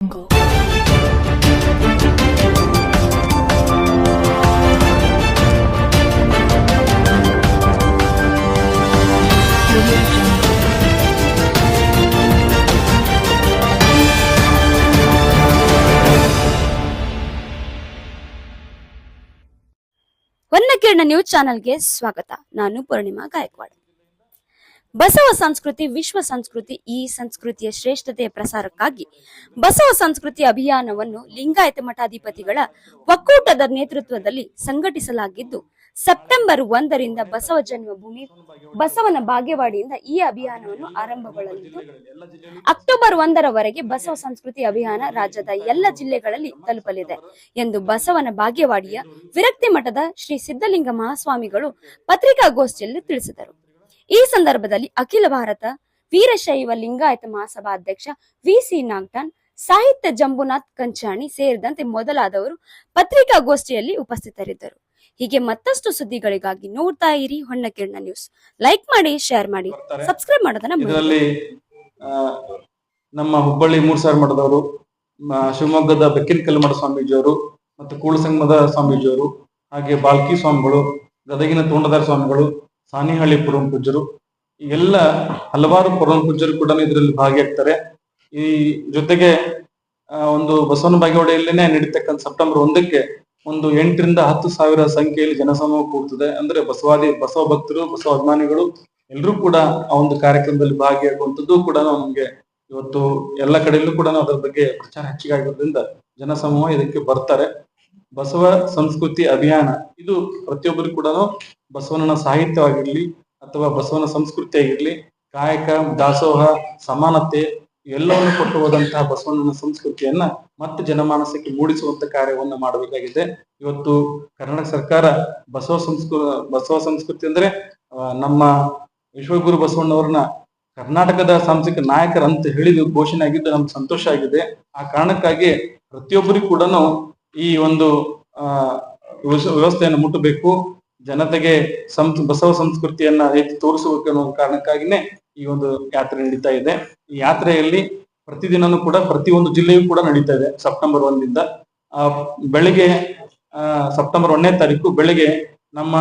jungle. News news ಚಾನೆಲ್ಗೆ ಸ್ವಾಗತ ನಾನು ಪೂರ್ಣಿಮಾ ಗಾಯಕ್ವಾಡ್ ಬಸವ ಸಂಸ್ಕೃತಿ, ವಿಶ್ವ ಸಂಸ್ಕೃತಿ ಈ ಸಂಸ್ಕೃತಿಯ ಶ್ರೇಷ್ಠತೆಯ ಪ್ರಸಾರಕ್ಕಾಗಿ ಬಸವ ಸಂಸ್ಕೃತಿ ಅಭಿಯಾನವನ್ನು ಲಿಂಗಾಯತ ಮಠಾಧಿಪತಿಗಳ ಒಕ್ಕೂಟದ ನೇತೃತ್ವದಲ್ಲಿ ಸಂಘಟಿಸಲಾಗಿದ್ದು, ಸೆಪ್ಟೆಂಬರ್ ಒಂದರಿಂದ ಬಸವ ಜನ್ಮಭೂಮಿ, ಬಸವನ ಬಾಗೇವಾಡಿಯಿಂದ ಈ ಅಭಿಯಾನವನ್ನು ಆರಂಭಗೊಳ್ಳಲಿದ್ದು, ಅಕ್ಟೋಬರ್ ಒಂದರವರೆಗೆ ಬಸವ ಸಂಸ್ಕೃತಿ ಅಭಿಯಾನ ರಾಜ್ಯದ ಎಲ್ಲ ಜಿಲ್ಲೆಗಳಲ್ಲಿ ತಲುಪಲಿದೆ ಎಂದು ಬಸವನ ಬಾಗೇವಾಡಿಯ ವಿರಕ್ತಿ ಮಠದ ಶ್ರೀ ಸಿದ್ಧಲಿಂಗ ಮಹಾಸ್ವಾಮಿಗಳು ಪತ್ರಿಕಾಗೋಷ್ಠಿಯಲ್ಲಿ ತಿಳಿಸಿದರು. ಈ ಸಂದರ್ಭದಲ್ಲಿ ಅಖಿಲ ಭಾರತ ವೀರಶೈವ ಲಿಂಗಾಯತ ಮಹಾಸಭಾ ಅಧ್ಯಕ್ಷ ವಿ ಸಿ ನಾಗ್ಟಾನ್ ಸಾಹಿತ್ಯ ಜಂಬುನಾಥ್ ಕಂಚಾಣಿ ಸೇರಿದಂತೆ ಮೊದಲಾದವರು ಪತ್ರಿಕಾಗೋಷ್ಠಿಯಲ್ಲಿ ಉಪಸ್ಥಿತರಿದ್ದರು ಹೀಗೆ ಮತ್ತಷ್ಟು ಸುದ್ದಿಗಳಿಗಾಗಿ ನೋಡ್ತಾ ಇರಿ ಹೊನ್ನಕಿರಣ ನ್ಯೂಸ್ ಲೈಕ್ ಮಾಡಿ ಶೇರ್ ಮಾಡಿ ಸಬ್ಸ್ಕ್ರೈಬ್ ಮಾಡೋದನ್ನ. ಇದರಲ್ಲಿ ನಮ್ಮ ಹುಬ್ಬಳ್ಳಿ ಮೂರ್ ಸಾವಿರ ಮಠದವರು ಶಿವಮೊಗ್ಗದ ಬೆಕ್ಕಿನ ಕಲ್ಮಠ ಸ್ವಾಮೀಜಿಯವರು ಮತ್ತು ಕೂಳಸಂಗಮದ ಸ್ವಾಮೀಜಿಯವರು ಹಾಗೆ ಬಾಲ್ಕಿ ಸ್ವಾಮಿಗಳು ಗದಗಿನ ತೋಂಡದಾರ ಸ್ವಾಮಿಗಳು ಸಾನಿಹಳ್ಳಿ ಪುರಂ ಪೂಜ್ಯರು ಎಲ್ಲ ಹಲವಾರು ಪುರಂ ಪೂಜ್ಯರು ಕೂಡ ಇದರಲ್ಲಿ ಭಾಗಿಯಾಗ್ತಾರೆ. ಈ ಜೊತೆಗೆ ಒಂದು ಬಸವನ ಬಾಗೇವಾಡಿಯಲ್ಲೇನೆ ನಡೀತಕ್ಕಂಥ ಸೆಪ್ಟೆಂಬರ್ ಒಂದಕ್ಕೆ ಒಂದು ಎಂಟರಿಂದ ಹತ್ತು ಸಾವಿರ ಸಂಖ್ಯೆಯಲ್ಲಿ ಜನಸಮೂಹ ಕೂಡ್ತದೆ. ಅಂದ್ರೆ ಬಸವಾದಿ, ಬಸವ ಭಕ್ತರು, ಬಸವ ಅಭಿಮಾನಿಗಳು ಎಲ್ಲರೂ ಕೂಡ ಆ ಒಂದು ಕಾರ್ಯಕ್ರಮದಲ್ಲಿ ಭಾಗಿಯಾಗುವಂಥದ್ದು ಕೂಡ ನಮ್ಗೆ ಇವತ್ತು ಎಲ್ಲ ಕಡೆಯಲ್ಲೂ ಕೂಡ ಅದರ ಬಗ್ಗೆ ಪ್ರಚಾರ ಹೆಚ್ಚಿಗೆ ಆಗಿರೋದ್ರಿಂದ ಜನಸಮೂಹ ಇದಕ್ಕೆ ಬರ್ತಾರೆ. ಬಸವ ಸಂಸ್ಕೃತಿ ಅಭಿಯಾನ. ಇದು ಪ್ರತಿಯೊಬ್ಬರಿಗೂ ಕೂಡ ಬಸವನ ಸಾಹಿತ್ಯವಾಗಿರ್ಲಿ ಅಥವಾ ಬಸವನ ಸಂಸ್ಕೃತಿ ಆಗಿರ್ಲಿ, ಕಾಯಕ, ದಾಸೋಹ, ಸಮಾನತೆ ಎಲ್ಲವನ್ನು ಕೊಟ್ಟು ಹೋದಂತಹ ಬಸವಣ್ಣನ ಸಂಸ್ಕೃತಿಯನ್ನ ಮತ್ತೆ ಜನಮಾನಸಕ್ಕೆ ಮೂಡಿಸುವಂತ ಕಾರ್ಯವನ್ನ ಮಾಡಬೇಕಾಗಿದೆ. ಇವತ್ತು ಕರ್ನಾಟಕ ಸರ್ಕಾರ ಬಸವ ಸಂಸ್ಕೃ, ಬಸವ ಸಂಸ್ಕೃತಿ ಅಂದ್ರೆ ನಮ್ಮ ವಿಶ್ವಗುರು ಬಸವಣ್ಣವ್ರನ್ನ ಕರ್ನಾಟಕದ ಸಾಂಸ್ಕೃತಿಕ ನಾಯಕರಂತ ಹೇಳಿದ ಘೋಷಣೆ ಆಗಿದ್ದು ನಮ್ಗೆ ಸಂತೋಷ ಆಗಿದೆ. ಆ ಕಾರಣಕ್ಕಾಗಿ ಪ್ರತಿಯೊಬ್ಬರಿಗೂ ಕೂಡ ಈ ಒಂದು ವ್ಯವಸ್ಥೆಯನ್ನು ಮುಟ್ಟಬೇಕು. ಜನತೆಗೆ ಸಂ, ಬಸವ ಸಂಸ್ಕೃತಿಯನ್ನ ಹೆಚ್ಚು ತೋರಿಸಬೇಕು ಅನ್ನೋ ಕಾರಣಕ್ಕಾಗಿನೇ ಈ ಒಂದು ಯಾತ್ರೆ ನಡೀತಾ ಇದೆ. ಈ ಯಾತ್ರೆಯಲ್ಲಿ ಪ್ರತಿದಿನನೂ ಕೂಡ ಪ್ರತಿಯೊಂದು ಜಿಲ್ಲೆಯೂ ಕೂಡ ನಡೀತಾ ಇದೆ. ಸೆಪ್ಟೆಂಬರ್ ಒಂದಿಂದ. ಆ, ಬೆಳಿಗ್ಗೆ ಸೆಪ್ಟೆಂಬರ್ ಒಂದನೇ ತಾರೀಕು ಬೆಳಿಗ್ಗೆ ನಮ್ಮ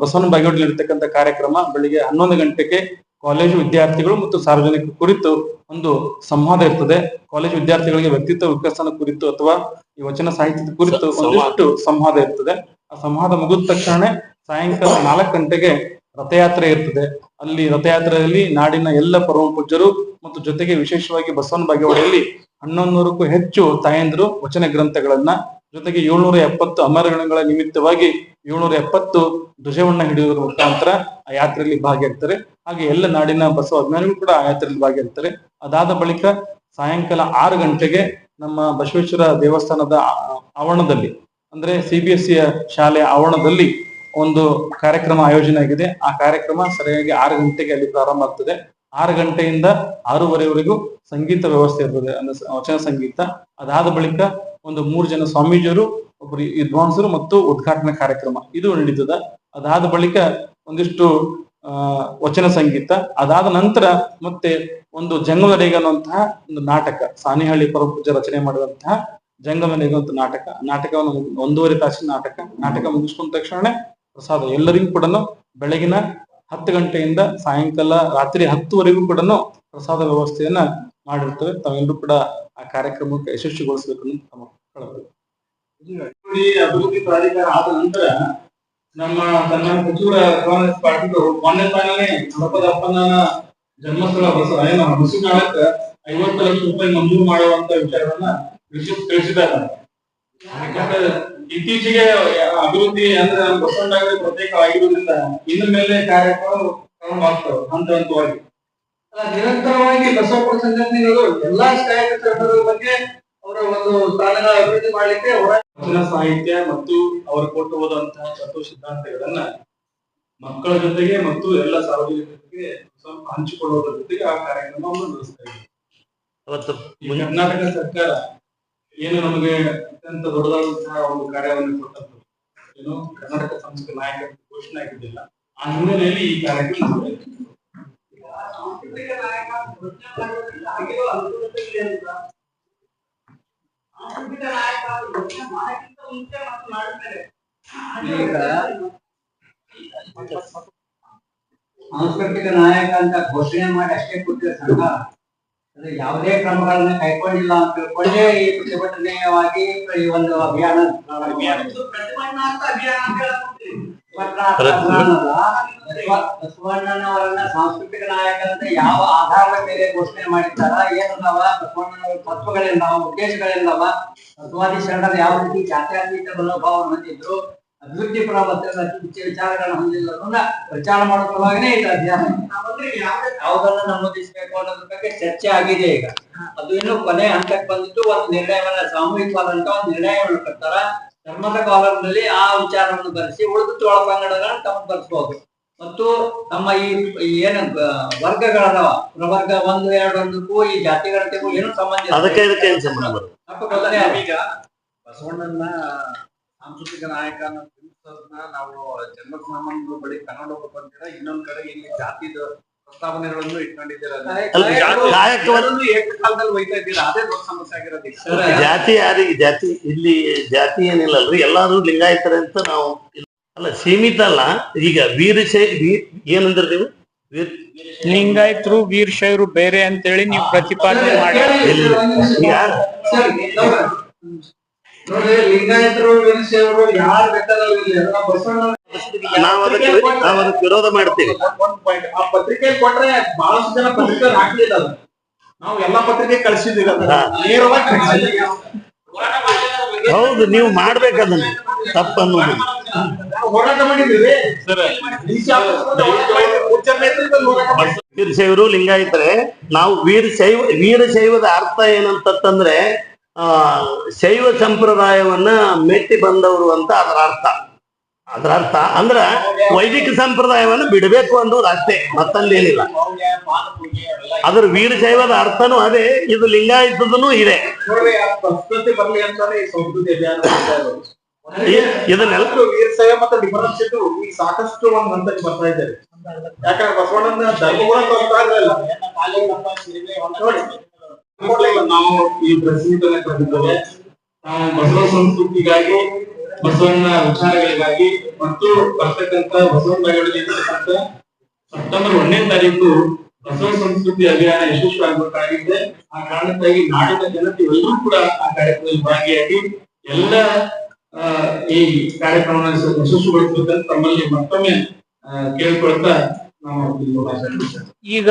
ಬಸವನ ಬಾಗೇವಾಡಿಯಲ್ಲಿ ಇರತಕ್ಕಂತ ಕಾರ್ಯಕ್ರಮ ಬೆಳಿಗ್ಗೆ ಹನ್ನೊಂದು ಗಂಟೆಗೆ ಕಾಲೇಜು ವಿದ್ಯಾರ್ಥಿಗಳು ಮತ್ತು ಸಾರ್ವಜನಿಕ ಕುರಿತು ಒಂದು ಸಂವಾದ ಇರ್ತದೆ. ಕಾಲೇಜು ವಿದ್ಯಾರ್ಥಿಗಳಿಗೆ ವ್ಯಕ್ತಿತ್ವ ವಿಕಸನ ಕುರಿತು ಅಥವಾ ಈ ವಚನ ಸಾಹಿತ್ಯದ ಕುರಿತು ಒಂದಿಷ್ಟು ಸಂವಾದ. ಇರ್ತದೆ. ಆ ಸಂವಾದ ಮುಗಿದ ತಕ್ಷಣ ಸಾಯಂಕಾಲ ನಾಲ್ಕು ಗಂಟೆಗೆ ರಥಯಾತ್ರೆ ಇರ್ತದೆ. ಅಲ್ಲಿ ರಥಯಾತ್ರೆಯಲ್ಲಿ ನಾಡಿನ ಎಲ್ಲ ಪರಮ ಪೂಜ್ಯರು ಮತ್ತು ಜೊತೆಗೆ ವಿಶೇಷವಾಗಿ ಬಸವನ ಬಾಗೇವಾಡಿಯಲ್ಲಿ ಹನ್ನೊಂದು ನೂರಕ್ಕೂ ಹೆಚ್ಚು ತಾಯಂದಿರು ವಚನ ಗ್ರಂಥಗಳನ್ನ ಜೊತೆಗೆ ಏಳ್ನೂರ ಎಪ್ಪತ್ತು ಅಮರಗಣಗಳ ನಿಮಿತ್ತವಾಗಿ ಏಳ್ನೂರ ಎಪ್ಪತ್ತು ಧ್ವಜವನ್ನ ಹಿಡಿಯುವುದರ ಮುಖಾಂತರ ಆ ಯಾತ್ರೆಯಲ್ಲಿ ಭಾಗಿಯಾಗ್ತಾರೆ. ಹಾಗೆ ಎಲ್ಲ ನಾಡಿನ ಬಸವ ಅಭಿಮಾನಿಗಳು ಕೂಡ ಆ ಯಾತ್ರೆಯಲ್ಲಿ ಭಾಗಿಯಾಗ್ತಾರೆ. ಅದಾದ ಬಳಿಕ ಸಾಯಂಕಾಲ ಆರು ಗಂಟೆಗೆ ನಮ್ಮ ಬಸವೇಶ್ವರ ದೇವಸ್ಥಾನದ ಆವರಣದಲ್ಲಿ, ಅಂದ್ರೆ ಸಿ ಬಿ ಎಸ್ ಸಿಯ ಶಾಲೆಯ ಆವರಣದಲ್ಲಿ ಒಂದು ಕಾರ್ಯಕ್ರಮ ಆಯೋಜನೆ ಆಗಿದೆ. ಆ ಕಾರ್ಯಕ್ರಮ ಸರಿಯಾಗಿ ಆರು ಗಂಟೆಗೆ ಅಲ್ಲಿ ಪ್ರಾರಂಭ ಆಗ್ತದೆ. ಆರು ಗಂಟೆಯಿಂದ ಆರೂವರೆವರೆಗೂ ಸಂಗೀತ ವ್ಯವಸ್ಥೆ ಇರ್ತದೆ, ಅಂದ್ರೆ ವಚನ ಸಂಗೀತ. ಅದಾದ ಬಳಿಕ ಒಂದು ಮೂರು ಜನ ಸ್ವಾಮೀಜಿಯರು ಒಬ್ಬರು ವಿದ್ವಾಂಸರು ಮತ್ತು ಉದ್ಘಾಟನಾ ಕಾರ್ಯಕ್ರಮ. ಇದು ನಡೀತದ. ಅದಾದ ಬಳಿಕ ಒಂದಿಷ್ಟು ವಚನ ಸಂಗೀತ, ಅದಾದ ನಂತರ ಮತ್ತೆ ಒಂದು ಜಂಗಮ ಅನ್ನುವಂತಹ ಒಂದು ನಾಟಕ, ಸಾನಿಹಳ್ಳಿ ಪರಪೂಜ ರಚನೆ ಮಾಡಿದಂತಹ ಜಂಗಮ ಅಂತ ನಾಟಕ. ನಾಟಕವನ್ನು ಒಂದೂವರೆ ತಾಸಿನ ನಾಟಕ. ನಾಟಕ ಮುಗಿಸ್ಕೊಂಡ ತಕ್ಷಣ ಪ್ರಸಾದ ಎಲ್ಲರಿಗೂ ಕೂಡ ಬೆಳಗಿನ ಹತ್ತು ಗಂಟೆಯಿಂದ ಸಾಯಂಕಾಲ ರಾತ್ರಿ ಹತ್ತುವರೆಗೂ ಕೂಡ ಪ್ರಸಾದ ವ್ಯವಸ್ಥೆಯನ್ನ ಮಾಡಿರ್ತೇವೆ ತಾವೆಲ್ಲರೂ ಕೂಡ ಆ ಕಾರ್ಯಕ್ರಮಕ್ಕೆ ಯಶಸ್ವಿಗೊಳಿಸಬೇಕು ಅಂತ ತಮ್ಮ ಕಳೆದ ಅಭಿವೃದ್ಧಿ ಪ್ರಾಧಿಕಾರ ಆದ ನಂತರ ನಮ್ಮ ತನ್ನ ಸಚಿವರ ಕಾಂಗ್ರೆಸ್ ಪಾರ್ಟಿಗಳು ಮೊನ್ನೆ ತಾನೇ ಹಡಪದ ಅಪ್ಪನ ಜನ್ಮಸ್ಥಳ ಬಸ, ಏನು ಬಸವನಾಳಕ್ಕ ಐವತ್ತು ಲಕ್ಷ ರೂಪಾಯಿ ಮಂಜೂರು ಮಾಡುವಂತ ವಿಚಾರವನ್ನ ತಿಳಿಸಿದ್ದಾರೆ. ಯಾಕಂದ್ರೆ ಇತ್ತೀಚೆಗೆ ಅಭಿವೃದ್ಧಿ ಅಂದ್ರೆ ನಮ್ಮ ಪ್ರತ್ಯೇಕ ಪ್ರತ್ಯೇಕವಾಗಿರುವುದರಿಂದ ಇನ್ನು ಮೇಲೆ ಕಾರ್ಯಕ್ರಮ ಪ್ರಾರಂಭ ಆಗ್ತವೆ ಹಂತ ಹಂತವಾಗಿ ನಿರಂತರವಾಗಿ ಬಸವಪುರ ಸಂಘಟನೆಗಳು ಎಲ್ಲಾ ಚಟುವಟಿಕೆಗಳ ಬಗ್ಗೆ ಅವರ ಒಂದು ಸ್ಥಾನಗಳ ಅಭಿವೃದ್ಧಿ ಮಾಡಲಿಕ್ಕೆ ಅವರ ಸಾಹಿತ್ಯ ಮತ್ತು ಅವರು ಕೊಟ್ಟು ಹೋದಂತಹ ತತ್ವ ಸಿದ್ಧಾಂತಗಳನ್ನ ಮಕ್ಕಳ ಜೊತೆಗೆ ಮತ್ತು ಎಲ್ಲ ಸಾರ್ವಜನಿಕರಿಗೆ ಸ್ವಲ್ಪ ಹಂಚಿಕೊಳ್ಳುವುದರ ಜೊತೆಗೆ ಆ ಕಾರ್ಯಕ್ರಮವನ್ನು ನಡೆಸ್ತಾ ಇದ್ದೀವಿ ಅವತ್ತು ಕರ್ನಾಟಕ ಸರ್ಕಾರ ಏನು ನಮಗೆ ಅತ್ಯಂತ ದೊಡ್ಡದಾದಂತಹ ಒಂದು ಕಾರ್ಯವನ್ನು ಕೊಟ್ಟದ್ದು ಏನು ಕರ್ನಾಟಕ ಸಂಸ್ಕೃತಿ ನಾಯಕರ ಘೋಷಣೆ ಆಗಿದ್ದಿಲ್ಲ ಆ ಹಿನ್ನೆಲೆಯಲ್ಲಿ ಈ ಕಾರ್ಯಕ್ರಮ. ಈಗ ಸಾಂಸ್ಕೃತಿಕ ನಾಯಕ ಅಂತ ಘೋಷಣೆ ಮಾಡಿ ಅಷ್ಟೇ ಕೊಟ್ಟಿದೆ ಸಂಘ ಅದು ಯಾವುದೇ ಕ್ರಮಗಳನ್ನ ಕೈಗೊಂಡಿಲ್ಲ ಅಂತ ತಿಳ್ಕೊಂಡೇ ಈ ಪ್ರತಿಭಟನೆಯಾಗಿ ಈ ಒಂದು ಅಭಿಯಾನ ಪ್ರಾರಂಭ ಬಸವಣ್ಣನವರನ್ನ ಸಾಂಸ್ಕೃತಿಕ ನಾಯಕ ಅಂತ ಯಾವ ಆಧಾರದ ಮೇಲೆ ಘೋಷಣೆ ಮಾಡಿದ್ದಾರ? ಏನದಾವ? ಬಸವಣ್ಣನವರ ತತ್ವಗಳೇನವ ಉದ್ದೇಶಗಳೇನವ ಬಸವಾದಿ ಶರಣರು ಯಾವ ರೀತಿ ಜಾತ್ಯಾತೀತ ಮನೋಭಾವವನ್ನು ಹೊಂದಿದ್ರು? ಅಭಿವೃದ್ಧಿ ಪರ ಮತ್ತು ವಿಚಾರಗಳನ್ನು ಹೊಂದಿಲ್ಲ ಅನ್ನೋದನ್ನ ಪ್ರಚಾರ ಮಾಡೋ ಸಲುವಾಗಿನೇ ಇದು ಯಾವ್ದನ್ನ ಯಾವುದನ್ನ ನಮೂದಿಸಬೇಕು ಅನ್ನೋದ್ರ ಬಗ್ಗೆ ಚರ್ಚೆ ಆಗಿದೆ ಈಗ. ಅದು ಇನ್ನು ಕೊನೆ ಹಂತಕ್ಕೆ ಬಂದಿದ್ದು ಒಂದು ನಿರ್ಣಯವನ್ನ ಸಾಮೂಹಿಕವಾದಂತ ಒಂದು ನಿರ್ಣಯವನ್ನು ಕೊಡ್ತಾರ? ಧರ್ಮದ ಕಾಲಂನಲ್ಲಿ ಆ ವಿಚಾರವನ್ನು ಬರೆಸಿ ಉಳಿದ ಪಂಗಡಗಳನ್ನು ತಮ್ಮ ಬರೆಸಬಹುದು ಮತ್ತು ತಮ್ಮ ಈ ಏನು ವರ್ಗಗಳದಾವ ಪ್ರವರ್ಗ ಒಂದು ಎರಡು ಒಂದಕ್ಕೂ ಈ ಜಾತಿಗಣತಿಗೂ ಏನು ಸಂಬಂಧ ಈಗ ಬಸವಣ್ಣನ ಸಾಂಸ್ಕೃತಿಕ ನಾಯಕ ನಾವು ಜನ್ಮ ಸಾಮಾನ್ಯ ಬಳಿ ಕನ್ನಡ ಬಂದಿರ ಇನ್ನೊಂದ್ ಕಡೆ ಇಲ್ಲಿ ಜಾತಿದ ಪ್ರಸ್ತಾವನೆಗಳನ್ನು ಇಟ್ಕೊಂಡಿದ್ದೀರ? ಅಲ್ಲ, ಕಾಯಕವನ್ನು- ಏಕಕಾಲದಲ್ಲಿ ಒಯ್ತಾ ಇದ್ದೀರಾ? ಅದೇ ದೊಡ್ಡ ಸಮಸ್ಯೆ ಆಗಿರೋದು ಸರ್, ಜಾತಿ ಯಾರಿಗೆ ಜಾತಿ ಇಲ್ಲಿ ಜಾತಿ ಏನಿಲ್ಲ ಅಲ್ರಿ ಎಲ್ಲಾರು ಲಿಂಗಾಯತರೆ ಅಂತ ನಾವು ಅಲ್ಲ ಸೀಮಿತ ಅಲ್ಲ. ಈಗ ವೀರಶೈ ಏನಂದ್ರೆ ನೀವು? ವೀರ್ ಲಿಂಗಾಯತರು ವೀರಶೈರು ಬೇರೆ ಅಂತೇಳಿ ನೀವು ಪ್ರತಿಪಾದನೆ ಮಾಡಿ ಲಿಂಗಾಯತರು ವೀರಶೈವರು ಯಾರು ಬೆಟ್ಟದಲ್ಲಿ ಬಸವಣ್ಣ ನಾವ್ ಅದಕ್ಕೆ ನಾವ್ ಅದಕ್ಕೆ ವಿರೋಧ ಮಾಡ್ತೀವಿ. ಆ ಪತ್ರಿಕೆ ಕೊಟ್ರೆ ಬಹಳಷ್ಟು ಜನ ಪತ್ರಿಕೆ ಹಾಕ್ಲಿಲ್ಲ ನಾವು ಎಲ್ಲಾ ಪತ್ರಿಕೆ ಕಳಿಸಿದೀವಿ. ನೇರವಾಗಿ ಹೌದು ನೀವು ಮಾಡ್ಬೇಕು ಅದನ್ನ. ತಪ್ಪನ್ನು ನಾವು ಹೋರಾಟ ಮಾಡಿದ್ದೀವಿ. ವೀರಶೈವರು ಲಿಂಗಾಯತರೆ ನಾವು ವೀರಶೈವ ವೀರಶೈವದ ಅರ್ಥ ಏನಂತಂದ್ರೆ ಆ ಶೈವ ಸಂಪ್ರದಾಯವನ್ನ ಮೆಟ್ಟಿ ಬಂದವರು ಅಂತ ಅದರ ಅರ್ಥ. ಅದರ ಅರ್ಥ ಅಂದ್ರ ವೈದಿಕ ಸಂಪ್ರದಾಯವನ್ನು ಬಿಡಬೇಕು ಅನ್ನೋದು ಅಷ್ಟೇ ಮತ್ತಲ್ಲಿ ಮತ್ತೊಂದೇನಿಲ್ಲ ಅದ್ರ ವೀರಶೈವದ ಅರ್ಥನೂ ಅದೇ ಇದು ಲಿಂಗಾಯತದನು ಇದೆ. ಇದನ್ನೆಲ್ಲ ವೀರಶೈವ ಮತ್ತು ಡಿಫರೆನ್ಸ್ ಇಟ್ಟು ಈಗ ಸಾಕಷ್ಟು ಒಂದ್ ಹಂತಕ್ಕೆ ಬರ್ತಾ ಇದ್ದಾರೆ ಯಾಕಂದ್ರೆ ಬಸವಣ್ಣನ ನೋಡಿ, ನಾವು ಈ ಪ್ರಸಿದ್ಧ ನಾವು ಬಸವ ಸಂಸ್ಕೃತಿಗಾಗಿ ಬಸವಣ್ಣ ವಿಚಾರಗಳಿಗಾಗಿ ಮತ್ತು ಬರ್ತಕ್ಕಂತ ಬಸವಣ್ಣ ಸೆಪ್ಟೆಂಬರ್ ಒಂದನೇ ತಾರೀಕು ಬಸವ ಸಂಸ್ಕೃತಿ ಅಭಿಯಾನ ಯಶಸ್ವಿಯಾಗಬೇಕಾಗಿದೆ. ಆ ಕಾರಣಕ್ಕಾಗಿ ನಾಡಿನ ಜನತೆ ಎಲ್ಲರೂ ಕೂಡ ಆ ಕಾರ್ಯಕ್ರಮದಲ್ಲಿ ಭಾಗಿಯಾಗಿ ಎಲ್ಲ ಈ ಕಾರ್ಯಕ್ರಮ ಯಶಸ್ವಿಗೊಳಿಸಬೇಕಂತ ತಮ್ಮಲ್ಲಿ ಮತ್ತೊಮ್ಮೆ ಕೇಳ್ಕೊಳ್ತಾ ನಾವು ಈಗ